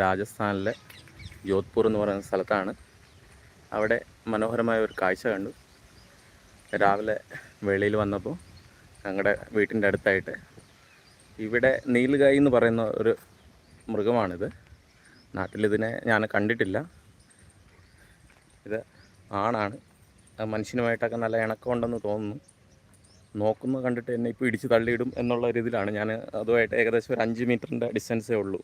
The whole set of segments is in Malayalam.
രാജസ്ഥാനിലെ ജോധ്പൂർ എന്ന് പറയുന്ന സ്ഥലത്താണ്. അവിടെ മനോഹരമായ ഒരു കാഴ്ച കണ്ടു. രാവിലെ വെളിയിൽ വന്നപ്പോൾ ഞങ്ങളുടെ വീട്ടിന്റെ അടുത്തായിട്ട് ഇവിടെ നീലുകായി എന്ന് പറയുന്ന ഒരു മൃഗമാണിത്. നാട്ടിലിതിനെ ഞാൻ കണ്ടിട്ടില്ല. ഇത് ആണാണ്. മനുഷ്യനുമായിട്ടൊക്കെ നല്ല ഇണക്കമുണ്ടെന്ന് തോന്നുന്നു. നോക്കുന്നു കണ്ടിട്ട് എന്നെ ഇപ്പോൾ ഇടിച്ച് തള്ളിയിടും എന്നുള്ള രീതിയിലാണ് ഞാൻ അതുമായിട്ട് ഏകദേശം ഒരു അഞ്ച് മീറ്ററിന്റെ ഡിസ്റ്റൻസേ ഉള്ളൂ.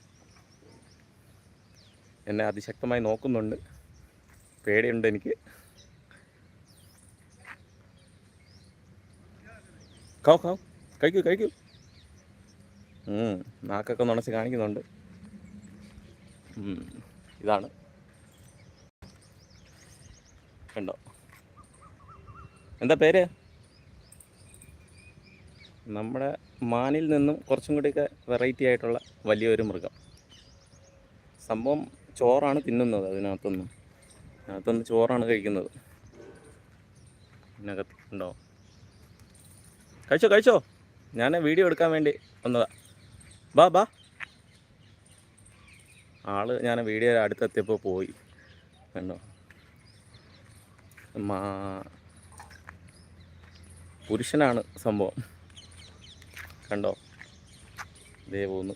എന്നെ അതിശക്തമായി നോക്കുന്നുണ്ട്. പേടിയുണ്ട് എനിക്ക്. കാവ് കാവ് കഴിക്കൂ കഴിക്കൂ. നാക്കൊക്കെ നുണച്ച് കാണിക്കുന്നുണ്ട്. ഇതാണ്. കണ്ടോ? എന്താ പേര്? നമ്മുടെ മാനിൽ നിന്നും കുറച്ചും കൂടിയൊക്കെ വെറൈറ്റി ആയിട്ടുള്ള വലിയൊരു മൃഗം. സംഭവം ചോറാണ് തിന്നുന്നത് അതിനകത്തുനിന്ന്. അതിനകത്തുനിന്ന് ചോറാണ് കഴിക്കുന്നത്. ഇതിനകത്ത് ഉണ്ടോ? കഴിച്ചോ കഴിച്ചോ? ഞാൻ വീഡിയോ എടുക്കാൻ വേണ്ടി വന്നതാ. ബാ ബാ. ആൾ ഞാൻ വീഡിയോ അടുത്തെത്തിയപ്പോൾ പോയി. കണ്ടോ? മാ പുരുഷനാണ് സംഭവം. കണ്ടോ? ദേ പോന്നു.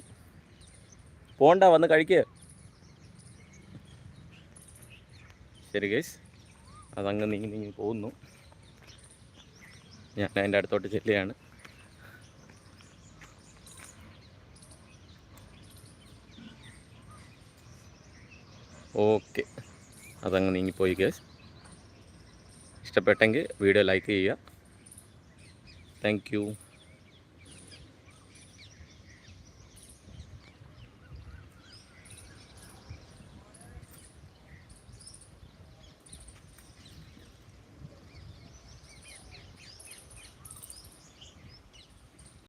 പോണ്ട വന്ന് കഴിക്കുക ശരി ഗൈസ് അതങ്ങ് നീങ്ങി നീങ്ങി പോകുന്നു. ഞാൻ അതിന്റെ അടുത്തോട്ട് ചെല്ലുകയാണ്. ഓക്കെ അതങ്ങ് നീങ്ങിപ്പോയി ഗേസ് ഇഷ്ടപ്പെട്ടെങ്കിൽ വീഡിയോ ലൈക്ക് ചെയ്യുക. താങ്ക്